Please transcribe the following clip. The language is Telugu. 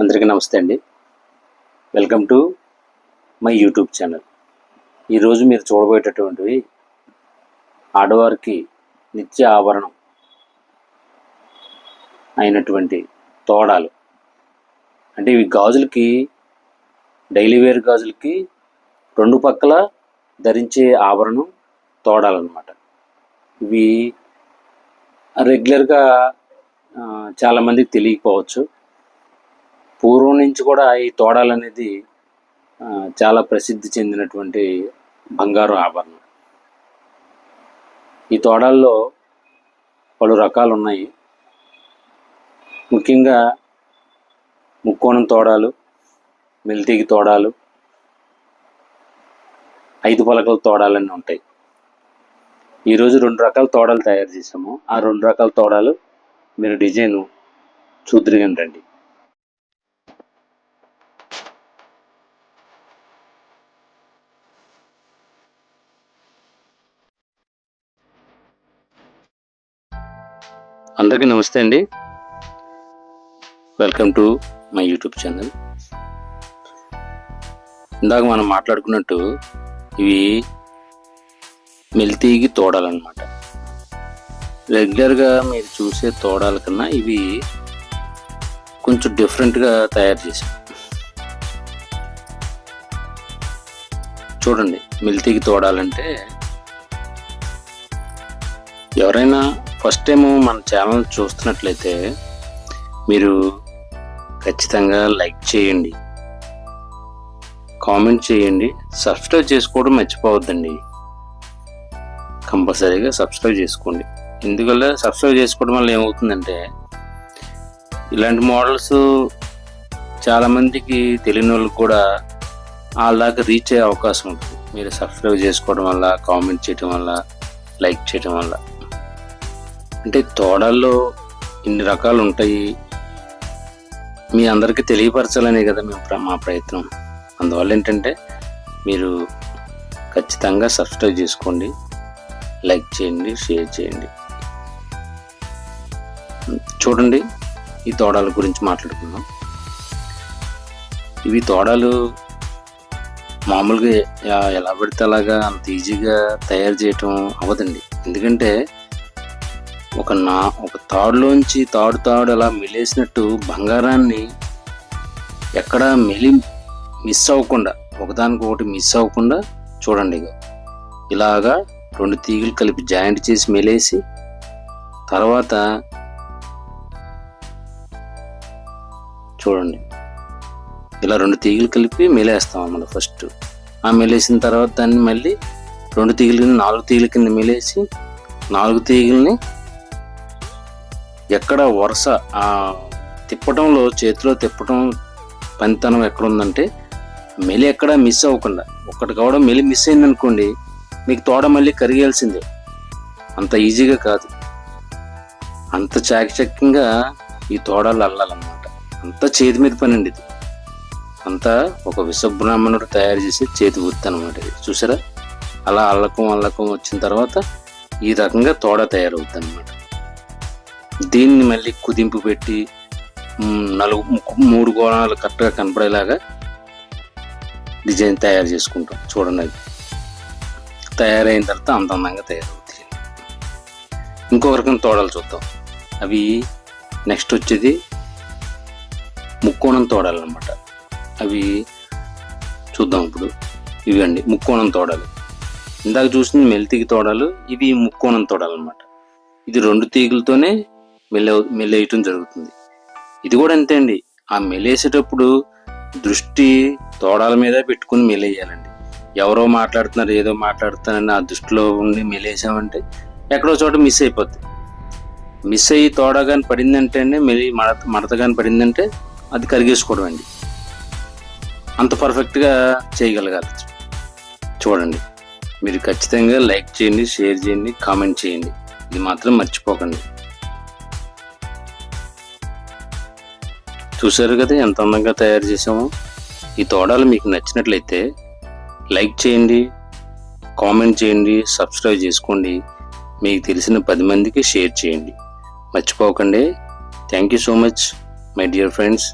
అందరికీ నమస్తే అండి. Welcome to my YouTube channel ఈరోజు మీరు చూడబోయేటటువంటివి ఆడవారికి నిత్య ఆభరణం అయినటువంటి తోడాలు. అంటే ఇవి గాజులకి డైలీ వేర్ గాజులకి రెండు పక్కల ధరించే ఆభరణం తోడాలన్నమాట. ఇవి రెగ్యులర్గా చాలామందికి తెలియకపోవచ్చు. పూర్వం నుంచి కూడా ఈ తోడాలు అనేది చాలా ప్రసిద్ధి చెందినటువంటి బంగారు ఆభరణం. ఈ తోడాల్లో పలు రకాలు ఉన్నాయి. ముఖ్యంగా ముక్కోణం తోడాలు మెల్తీగి తోడాలు ఐదు పలకల తోడాలన్నీ ఉంటాయి. ఈరోజు రెండు రకాల తోడాలు తయారు చేసాము ఆ రెండు రకాల తోడాలు మీరు డిజైన్ చూద్దరిగండి రండి. అందరికీ నమస్తే అండి. Welcome to my YouTube channel ఇందాక మనం మాట్లాడుకున్నట్టు ఇవి మెల్తీగి తోడాలన్నమాట. రెగ్యులర్గా మీరు చూసే తోడాల కన్నా ఇవి కొంచెం డిఫరెంట్గా తయారు చేశాం చూడండి మిల్తీకి తోడాలంటే ఎవరైనా ఫస్ట్ టైం మన ఛానల్ చూస్తున్నట్లయితే మీరు ఖచ్చితంగా లైక్ చేయండి కామెంట్ చేయండి సబ్స్క్రైబ్ చేసుకోవడం మర్చిపోవద్దండి. కంపల్సరీగా సబ్స్క్రైబ్ చేసుకోండి. ఎందువల్ల సబ్స్క్రైబ్ చేసుకోవడం వల్ల ఏమవుతుందంటే ఇలాంటి మోడల్స్ చాలామందికి తెలియని వాళ్ళకి కూడా వాళ్ళ రీచ్ అయ్యే అవకాశం ఉంటుంది. మీరు సబ్స్క్రైబ్ చేసుకోవడం వల్ల కామెంట్ చేయడం వల్ల లైక్ చేయడం వల్ల. అంటే తోడల్లో ఇన్ని రకాలు ఉంటాయి మీ అందరికీ తెలియపరచాలనే కదా మేము ప్ర- మా ప్రయత్నం. అందువల్ల ఏంటంటే మీరు ఖచ్చితంగా సబ్స్క్రైబ్ చేసుకోండి. లైక్ చేయండి షేర్ చేయండి. చూడండి ఈ తోడాల గురించి మాట్లాడుకుందాం. ఇవి తోడాలు మామూలుగా ఎలా పడితే అలాగా అంత ఈజీగా తయారు చేయటం అవ్వదండి. ఎందుకంటే ఒక నా ఒక తాడులోంచి తాడు తాడు అలా మిలేసినట్టు బంగారాన్ని ఎక్కడా మెలి మిస్ అవ్వకుండా ఒకదానికి ఒకటి మిస్ అవ్వకుండా చూడండి ఇలాగా రెండు తీగలు కలిపి జాయింట్ చేసి మెలేసి తర్వాత చూడండి. ఇలా రెండు తీగలు కలిపి మెలేస్తాం అన్నమాట ఫస్ట్. ఆ మెలేసిన తర్వాత దాన్ని మళ్ళీ రెండు తీగల కింద నాలుగు తీగల కింద మెలేసి నాలుగు తీగల్ని ఎక్కడ వరుస ఆ తిప్పటంలో చేతిలో తిప్పటం పనితనం ఎక్కడ ఉందంటే మెలి ఎక్కడ మిస్ అవ్వకుండా ఒక్కటి కావడం మెలి మిస్ అయింది అనుకోండి మీకు తోడ మళ్ళీ కరిగేయాల్సిందే. అంత ఈజీగా కాదు. అంత చాకచక్యంగా ఈ తోడాలు అల్లాలన్నమాట. అంత చేతి మీద పని అండి ఇది. అంతా ఒక విశ్వబ్రాహ్మణుడు తయారు చేసే చేతి వృత్తి అనమాట ఇది. చూసారా? అలా అల్లకం అల్లకం వచ్చిన తర్వాత ఈ రకంగా తోడ తయారవుతుంది అనమాట దీన్ని మళ్ళీ కుదింపు పెట్టి నలుగు ము- మూడు కోణాలు కరెక్ట్గా కనపడేలాగా డిజైన్ తయారు చేసుకుంటాం. చూడండి అది. తయారైన తర్వాత అంత అందంగా తయారవుతాయి ఇంకొక రకం తోడలు చూద్దాం. అవి నెక్స్ట్ వచ్చేది ముక్కోణం తోడాలు అనమాట అవి చూద్దాం ఇప్పుడు. ఇవి అండి ముక్కోణం తోడాలు. ఇందాక చూసింది మెల్తికి తోడాలు ఇవి ముక్కోణం తోడాలు అనమాట ఇది రెండు తీగలతోనే మెల్ల మెల్లేయటం జరుగుతుంది. ఇది కూడా అంతే అండి. ఆ మెలేసేటప్పుడు దృష్టి తోడాల మీద పెట్టుకుని మెలేయాలండి ఎవరో మాట్లాడుతున్నారు ఏదో మాట్లాడుతున్నారని ఆ దృష్టిలో ఉండి మెలేసామంటే ఎక్కడో చోట మిస్ అయిపోద్ది. మిస్ అయ్యి తోడ కానీ పడిందంటే అండి మెలి మడత మడత కానీ పడిందంటే అది కరిగేసుకోవడం అండి అంత పర్ఫెక్ట్గా చేయగలగాలి. చూడండి. మీరు ఖచ్చితంగా లైక్ చేయండి షేర్ చేయండి కామెంట్ చేయండి. ఇది మాత్రం మర్చిపోకండి. చూసారు కదా ఎంత అందంగా తయారు చేసామో ఈ తోడాలు మీకు నచ్చినట్లయితే లైక్ చేయండి కామెంట్ చేయండి సబ్స్క్రైబ్ చేసుకోండి మీకు తెలిసిన పది మందికి షేర్ చేయండి. మర్చిపోకండి. Thank you so much my dear friends.